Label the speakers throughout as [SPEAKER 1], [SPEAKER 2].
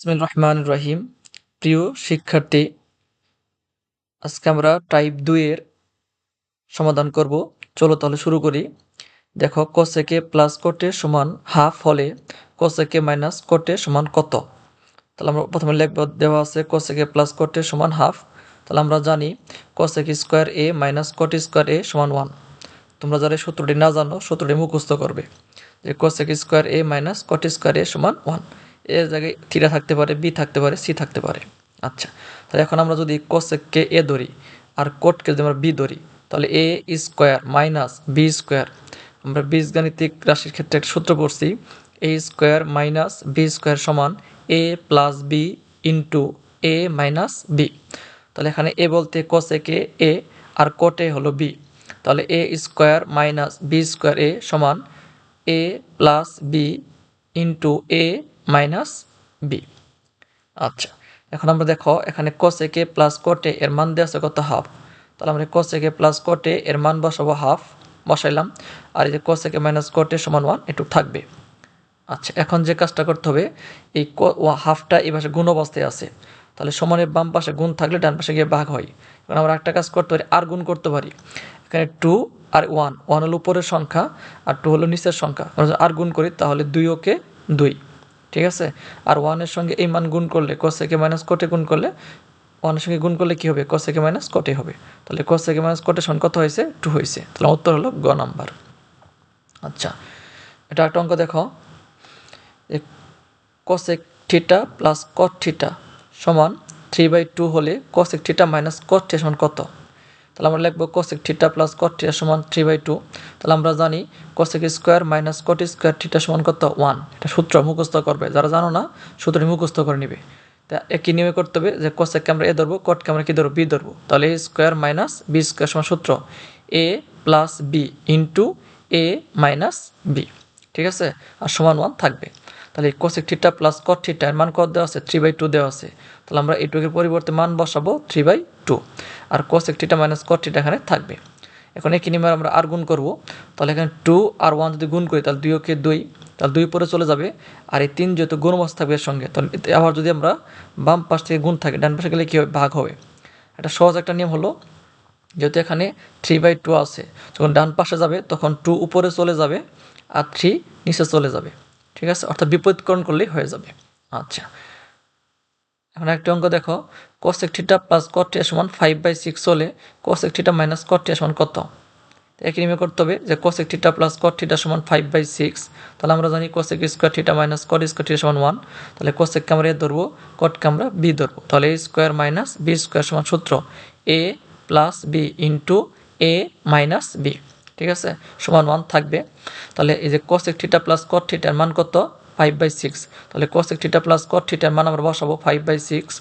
[SPEAKER 1] ইসমিল রহমান রহিম প্রিয় শিক্ষার্থী, আজকে আমরা টাইপ দুইয়ের সমাধান করব। চলো তাহলে শুরু করি। দেখো কোসেকে প্লাস কোটে সমান হাফ হলে কোসেকে মাইনাস কোটে সমান কত? তাহলে আমরা প্রথমে লিখব দেওয়া আছে কোসেকে প্লাস কোটে সমান হাফ তাহলে আমরা জানি cosec square A minus cot square A সমান ওয়ান তোমরা যারা সূত্রটি না জানো, সূত্রটি মুখস্থ করবে যে cosec square A minus cot square A সমান ওয়ান এর জায়গায় থিটা থাকতে পারে, বি থাকতে পারে, সি থাকতে পারে। আচ্ছা তাহলে এখন আমরা যদি কোসেককে এ ধরি আর কোটকে যদি আমরা বি ধরি, তাহলে A square minus B square আমরা বীজগাণিতিক রাশির ক্ষেত্রে একটা সূত্র পড়ছি A square minus B square সমান A plus B into A minus B তাহলে এখানে এ বলতে কোসেকে এ আর কোটে হলো বি তাহলে A square minus B square এ সমান A plus B into A minus B. আচ্ছা এখন আমরা দেখো এখানে কোসেকে প্লাস কোটে এর মান দেওয়া আছে কত হাফ তাহলে আমরা কোসেকে প্লাস কোটে এর মান বসাবো হাফ বসাইলাম। আর এই যে কোসেকে মাইনাস কোটে সমান ওয়ান একটু থাকবে। আচ্ছা এখন যে কাজটা করতে হবে, এই হাফটা এই পাশে গুণ অবস্থায় আছে। তাহলে সমানের বাম পাশে গুণ থাকলে ডান পাশে গিয়ে ভাগ হয়। এখন আমরা একটা কাজ করতে পারি, আর গুণ করতে পারি। এখানে টু আর ওয়ান ওয়ান হলো উপরের সংখ্যা, আর টু হলো নিচের সংখ্যা। আর গুণ করি, তাহলে দুই ওকে দুই। ঠিক আছে? আর ওয়ানের সঙ্গে এই মান গুণ করলে কসেকে মাইনাস কোটে গুণ করলে ওয়ানের সঙ্গে গুণ করলে কী হবে? কসেকে মাইনাস কোটে হবে। তাহলে কসেকে মাইনাস কোটে সঙ্গে কত হয়েছে? টু হয়েছে। তাহলে উত্তর হলো গ নাম্বার। আচ্ছা এটা একটা অঙ্ক দেখো। Cosec theta plus cot theta সমান থ্রি বাই টু হলে cosec theta minus cot theta সমান কত? তাহলে আমরা লিখব cosec theta plus cot theta সমান থ্রি বাই টু তাহলে আমরা জানি cosec square minus cot square theta সমান কত? ওয়ান এটা সূত্র মুখস্থ করবে। যারা জানো না, সূত্রটি মুখস্থ করে নিবে। তা একই নিয়মে করতে হবে যে কোসেককে আমরা এ ধরবো কটকে আমরা কী ধরবো? বি ধরবো। তাহলে A square minus B square সমান সূত্র। A plus B into A minus B ঠিক আছে? আর সমান ওয়ান থাকবে। তাহলে cosec theta plus cot theta এর মান কত দেওয়া আছে? থ্রি বাই টু দেওয়া আছে। তাহলে আমরা এইটুকের পরিবর্তে মান বসাবো three by two R cosec theta minus cot theta এখানে থাকবে। এখন একই নিয়মে আমরা আর গুণ করব। তাহলে এখানে টু আর ওয়ান যদি গুণ করি, তাহলে দুই ওকে দুই, তাহলে দুই পরে চলে যাবে। আর এই তিন যেহেতু গুণ গুণমাস থাকবে এর সঙ্গে, তাহলে আবার যদি আমরা বাম পাশ থেকে গুণ থাকে, ডান পাশে গেলে কী হবে? ভাগ হবে। একটা সহজ একটা নিয়ম হলো, যেহেতু এখানে থ্রি বাই টু আছে, যখন ডান পাশে যাবে, তখন টু উপরে চলে যাবে আর থ্রি নিচে চলে যাবে। ঠিক আছে? অর্থাৎ বিপরীতকরণ করলেই হয়ে যাবে। আচ্ছা। এখন একটা অঙ্ক দেখো। কোসেক থিটা প্লাস কট সমান ফাইভ বাই সিক্স হলে কোসেক থিটা মাইনাস কট সমান কত? একই নিয়মে করতে হবে যে cosec theta plus cot theta সমান ফাইভ বাই সিক্স তাহলে আমরা জানি cosec square theta minus cot square theta সমান ওয়ান তাহলে কোসেককে আমরা এ ধরবো কটকে আমরা বি ধরবো। তাহলে A square minus B square সমান সূত্র A plus B into A minus B ঠিক আছে? সমান ওয়ান থাকবে। তাহলে এই যে কোসেক থিটা প্লাস কট থিটার মান কত? ফাইভ বাই সিক্স তাহলে কোসেক থিটা প্লাস কট থিটার মান আমরা বসাবো five by six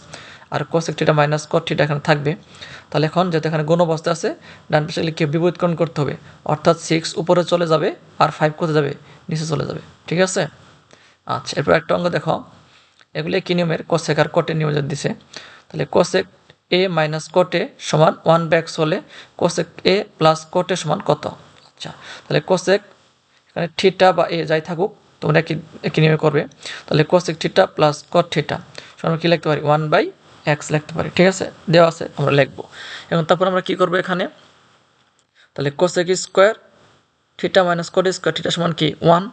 [SPEAKER 1] R cosec theta minus cot theta এখানে থাকবে। তাহলে এখন যেহেতু এখানে গুণ অবস্থা আছে, ডান পাশে লিখে বিপরীতকরণ করতে হবে। অর্থাৎ সিক্স উপরে চলে যাবে আর ফাইভ কোথায় যাবে? নিচে চলে যাবে। ঠিক আছে? আচ্ছা এরপর একটা অঙ্ক দেখো। এগুলি কি নিয়মের কোসেক আর কটের নিয়ম দিছে, তাহলে কোসেক এ মাইনাস কোটে সমান ওয়ান ব্যাক্স হলে কোসেক এ প্লাস কোটে সমান কত? আচ্ছা তাহলে কোসেক এখানে থিটা বা এ যাই থাকুক তোমরা একই একই নিয়মে করবে। তাহলে cosec theta plus cot theta আমরা কী লিখতে পারি? ওয়ান বাই এক্স লিখতে পারি। ঠিক আছে? দেওয়া আছে, আমরা লিখব। এবং তারপর আমরা কী করব এখানে? তাহলে cosec square theta minus cot square theta সমান কি? ওয়ান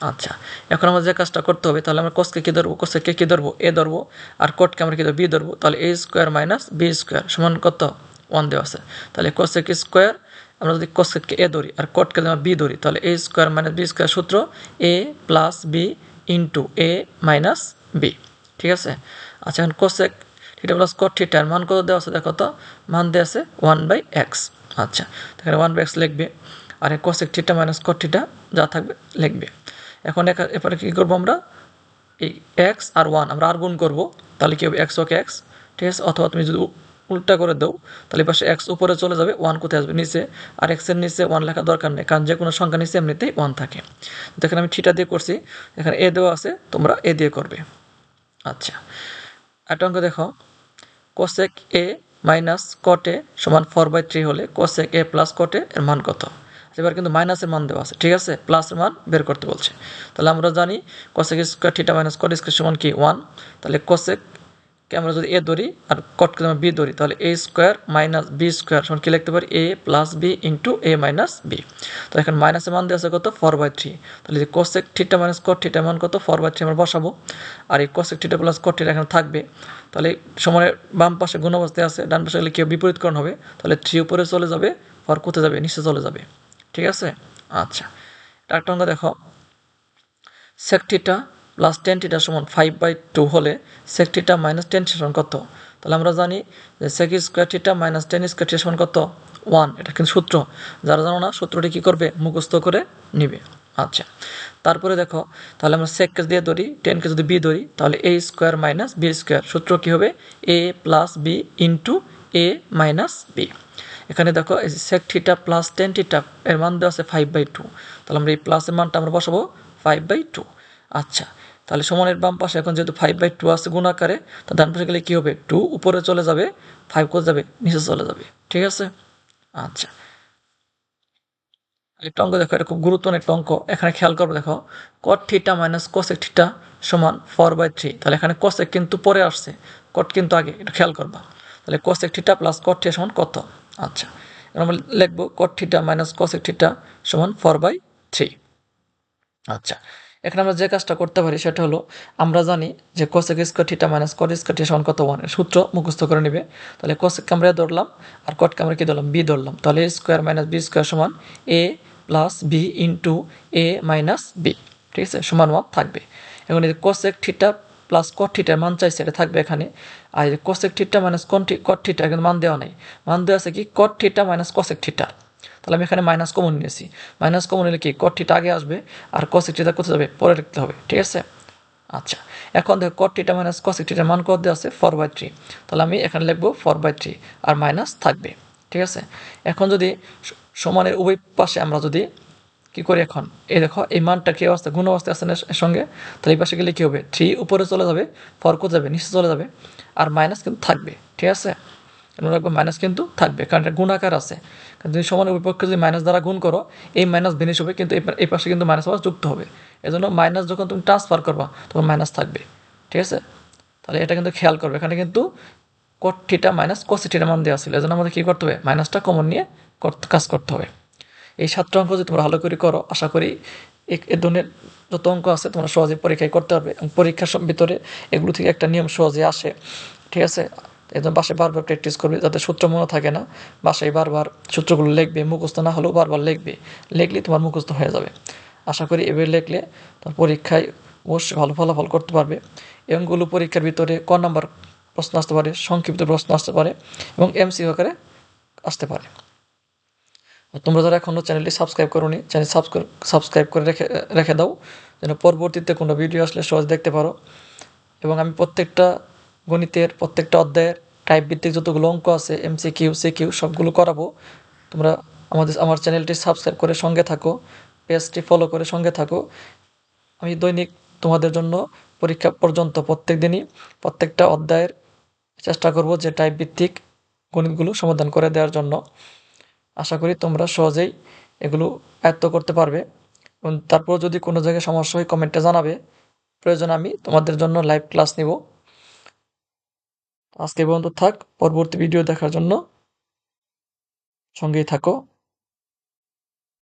[SPEAKER 1] আচ্ছা এখন আমাদের যে কাজটা করতে হবে, তাহলে আমরা কোসকে কী ধরবো? কোসেককে কী ধরবো? এ ধরবো। আর কোটকে আমরা কী ধরবো? বি ধরবো। তাহলে A square minus B square সমান কত? ওয়ান দেওয়া আছে। তাহলে কোসেক স্কোয়ার আমরা যদি কোসেককে এ ধরি আর কোটকে যদি আমরা বি ধরি, তাহলে A square minus B square সূত্র A plus B into A minus B ঠিক আছে? আচ্ছা এখন কোসেক থিটা প্লাস কট থিটার মান কত দেওয়া আছে? দেখো তো, মান দেওয়া আছে ওয়ান বাই এক্স আচ্ছা তাহলে ওয়ান বাই এক্স লিখবে, আর cosec theta minus cot theta যা থাকবে লিখবে। এখন এরপরে কী করব আমরা? এই এক্স আর ওয়ান আমরা আর গুণ করব, তাহলে কী হবে? এক্স ওকে এক্স ঠিক আছে? অথবা তুমি যদি উল্টা করে দাও, তাহলে পাশে এক্স উপরে চলে যাবে ওয়ান কোথায় আসবে? নিচে। আর এক্সের নিচে ওয়ান লেখা দরকার নেই, কারণ যে কোনো সংখ্যা নিচে এমনিতেই ওয়ান থাকে। দেখেন আমি থিটা দিয়ে করছি, এখানে এ দেওয়া আছে, তোমরা এ দিয়ে করবে। আচ্ছা একটা অঙ্ক দেখো। কোসেক এ মাইনাস কটে সমান ফোর বাই থ্রি হলে cosec A plus cot A এর মান কত? এবার কিন্তু মাইনাসের মান দেওয়া আছে, ঠিক আছে? প্লাসের মান বের করতে বলছে। তাহলে আমরা জানি cosec square theta minus cot square সমান কি? ওয়ান তাহলে কোসেক আমরা যদি এ ধরি আর কটকে আমরা বি ধরি, তাহলে A square minus B square সমান কি লিখতে পারি? A plus B into A minus B তো এখন মাইনাসের মান দেওয়া আছে কত? ফোর বাই থ্রি তাহলে যে cosec theta minus cot theta মান কত? ফোর বাই থ্রি আমরা বসাবো। আর এই cosec theta plus cot theta এখানে থাকবে। তাহলে সময়ের বাম পাশে গুণ অবস্থায় আছে, ডান পাশে গেলে কেউ বিপরীতকরণ হবে। তাহলে থ্রি উপরে চলে যাবে ফর কোথায় যাবে? নিচে চলে যাবে। ঠিক আছে? আচ্ছা। একটা অঙ্ক দেখো। Sec theta plus tan theta সমান ফাইভ বাই টু হলে সেক থিটা মাইনাস টেন সমান কত? তাহলে আমরা জানি যে sec square theta minus tan square theta সমান কত? ওয়ান এটা কিন্তু সূত্র। যারা জানো না, সূত্রটি কী করবে? মুখস্থ করে নিবে। আচ্ছা তারপরে দেখো, তাহলে আমরা সেককে দিয়ে ধরি টেনকে যদি বি ধরি, তাহলে A square minus B square সূত্র কী হবে? A plus B into A minus B এখানে দেখো, এই sec theta plus tan theta এর মান দেওয়া আছে ফাইভ বাই টু তাহলে আমরা এই প্লাসের মানটা আমরা বসাবো ফাইভ বাই টু আচ্ছা তাহলে সমানের বাম পাশে এখন যেহেতু ফাইভ বাই টু আছে গুণ আকারে, তো ডান পাশে গেলে কী হবে? টু উপরে চলে যাবে ফাইভ কোথায় যাবে? নিচে চলে যাবে। ঠিক আছে? আচ্ছা। একটা অঙ্ক দেখো, এটা খুব গুরুত্বপূর্ণ একটা অঙ্ক। এখানে খেয়াল করব দেখো cot theta minus cosec theta সমান ফোর বাই থ্রি তাহলে এখানে কোসেক কিন্তু পরে আসছে কট কিন্তু আগে, এটা খেয়াল করবা। তাহলে cosec theta plus cot theta সমান কত? আচ্ছা। এবার আমরা লিখব cot theta minus cosec theta সমান ফোর বাই থ্রি আচ্ছা। এখানে আমরা যে কাজটা করতে পারি সেটা হলো, আমরা জানি যে cosec square theta minus cot square theta সমান কত? ওয়ান সূত্র মুখস্থ করে নেবে। তাহলে কোসেক আমরা ধরলাম, আর কট আমরা কি ধরলাম? বি ধরলাম। তাহলে স্কোয়ার মাইনাস বি স্কোয়ার সমান A plus B into A minus B ঠিক আছে? সমান ওয়ান থাকবে। এখন এই কোসেক থিটা প্লাস কট থিটার মান চাইছে, এটা থাকবে এখানে। আর cosec theta minus cot theta কিন্তু মান দেওয়া নেই। মান দেওয়া আছে কি? Cot theta minus cosec theta তাহলে আমি এখানে মাইনাস কমন নিয়েছি। মাইনাস কমন নিলে কি? কট থিটা আগে আসবে আর কসেক থিটা কোথায় যাবে? পরে লিখতে হবে, ঠিক আছে? আচ্ছা এখন দেখো কট থিটা মাইনাস কসেক থিটার মান কত দেওয়া আছে? ফোর বাই থ্রি তাহলে আমি এখানে লিখব ফোর বাই থ্রি আর মাইনাস থাকবে, ঠিক আছে? এখন যদি সমানের উভয় পাশে আমরা যদি কি করি এখন? এই দেখো, এই মানটা কি অবস্থা? গুণ অবস্থায় আছে না এর সঙ্গে? তাহলে এই পাশে গেলে কী হবে? থ্রি উপরে চলে যাবে ফর কোথায় যাবে? নিচে চলে যাবে, আর মাইনাস কিন্তু থাকবে, ঠিক আছে? রাখব মাইনাস কিন্তু থাকবে, কারণ এটা গুণাকার আছে। কারণ তুমি সমানের বিপক্ষে যদি মাইনাস দ্বারা গুণ করো, এই মাইনাস ভেনিশ হবে, কিন্তু এই পাশে কিন্তু মাইনাস আবার যুক্ত হবে। এজন্য মাইনাস যখন তুমি ট্রান্সফার করবা, তখন মাইনাস থাকবে। ঠিক আছে? তাহলে এটা কিন্তু খেয়াল করবে। এখানে কিন্তু কট মাইনাস কোসি মান দেওয়া ছিল। এজন্য আমাদের কী করতে হবে? মাইনাসটা কমন নিয়ে কাজ করতে হবে। এই সাতটা অঙ্ক যদি তোমরা ভালো করে করো, আশা করি এ ধরনের যত অঙ্ক আছে তোমরা সহজে পরীক্ষায় করতে পারবে এবং পরীক্ষার ভিতরে এগুলো থেকে একটা নিয়ম সহজে আসে। ঠিক আছে? জন্য বাসায় বারবার প্র্যাকটিস করবে, যাতে সূত্র মনে থাকে না। বাসায় বারবার সূত্রগুলো লিখবে, মুখস্থ না হলেও বারবার লিখবে। লিখলে তোমার মুখস্থ হয়ে যাবে। আশা করি এভাবে লিখলে তোমার পরীক্ষায় অবশ্যই ভালো ফলাফল করতে পারবে। এমগুলো পরীক্ষার ভিতরে ক নাম্বার প্রশ্ন আসতে পারে, সংক্ষিপ্ত প্রশ্ন আসতে পারে এবং এমসি আকারে আসতে পারে। তোমরা যারা এখনও চ্যানেলটি সাবস্ক্রাইব করোনি, চ্যানেল সাবস্ক্রাইব করে রেখে রেখে দাও। যেন পরবর্তীতে কোনো ভিডিও আসলে সহজ দেখতে পারো। এবং আমি প্রত্যেকটা গণিতের প্রত্যেকটা অধ্যায়ের টাইপ ভিত্তিক যতগুলো অঙ্ক আছে এমসি কিউ সি কিউ সবগুলো করাবো। তোমরা আমাদের, আমার চ্যানেলটি সাবস্ক্রাইব করে সঙ্গে থাকো পেজটি ফলো করে সঙ্গে থাকো। আমি দৈনিক তোমাদের জন্য পরীক্ষা পর্যন্ত প্রত্যেক দিনই প্রত্যেকটা অধ্যায়ের চেষ্টা করব যে টাইপ ভিত্তিক গণিতগুলো সমাধান করে দেওয়ার জন্য। আশা করি তোমরা সহজেই এগুলো আয়ত্ত করতে পারবে। এবং তারপর যদি কোনো জায়গায় সমস্যা হয় কমেন্টে জানাবে। প্রয়োজন আমি তোমাদের জন্য লাইভ ক্লাস নিব। আজকে পর্যন্ত থাক পরবর্তী ভিডিও দেখার জন্য সঙ্গেই থাকো।